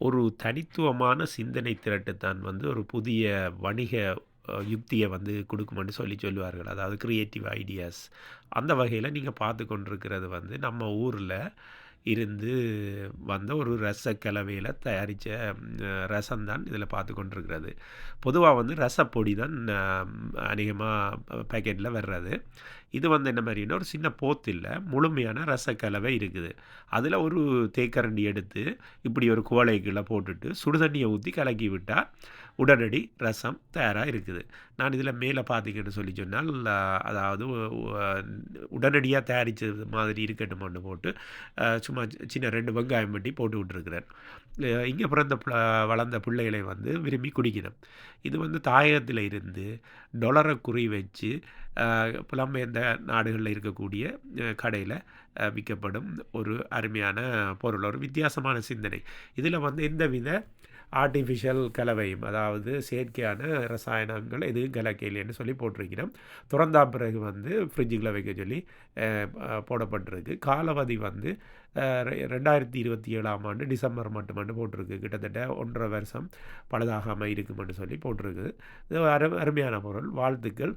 ஒரு தனித்துவமான சிந்தனை திரட்டு தான் வந்து ஒரு புதிய வணிக யுக்தியை வந்து கொடுக்குமென்னு சொல்லி சொல்லுவார்கள். அதாவது க்ரியேட்டிவ் ஐடியாஸ். அந்த வகையில் நீங்கள் பார்த்து கொண்டிருக்கிறது வந்து நம்ம ஊரில் இருந்து வந்த ஒரு ரச கலவையில் தயாரித்த ரசம் தான் இதில் பார்த்து கொண்டிருக்கிறது. பொதுவாக வந்து ரசப்பொடி தான் அநேகமாக பேக்கெட்டில் வர்றது. இது வந்து என்ன மாதிரின்னா ஒரு சின்ன போத்தில் முழுமையான ரசக்கலவை இருக்குது. அதில் ஒரு தேக்கரண்டி எடுத்து, இப்படி ஒரு குவளைக்குள்ளே போட்டுட்டு, சுடு ஊற்றி கலக்கி விட்டால் உடனடி ரசம் தயாராக இருக்குது. நான் இதில் மேலே பார்த்தீங்கன்னு சொல்லி சொன்னால், அதாவது உடனடியாக தயாரித்தது மாதிரி இருக்கட்டும்ன்னு போட்டு, சும்மா சும்மா சின்ன ரெண்டு வெங்காயம் வெட்டி போட்டு விட்டுருக்கிறேன். இங்கே பிறந்த வளர்ந்த பிள்ளைகளை வந்து விரும்பி குடிக்கணும். இது வந்து தாயகத்தில் இருந்து டொலரை குறி வச்சு, புலம்பெயர்ந்த நாடுகளில் இருக்கக்கூடிய கடையில் விற்கப்படும் ஒரு அருமையான பொருள். ஒரு வித்தியாசமான சிந்தனை. இதில் வந்து எந்தவித ஆர்ட்டிஃபிஷியல் கலவையும், அதாவது செயற்கையான ரசாயனங்கள் எதுவும் கலக்கையிலன்னு சொல்லி போட்டிருக்கிறோம். திறந்தா பிறகு வந்து ஃப்ரிட்ஜுக்குள்ள வைக்க சொல்லி போடப்பட்டிருக்கு. காலாவதி வந்து ரெண்டாயிரத்தி இருபத்தி ஏழாம் ஆண்டு டிசம்பர் மட்டுமண்டு போட்டிருக்கு. கிட்டத்தட்ட 1 1/2 வருஷம் பழுதாகாமல் இருக்கும்ன்னு சொல்லி போட்டிருக்கு. இது அரு அருமையான பொருள். வாழ்த்துக்கள்.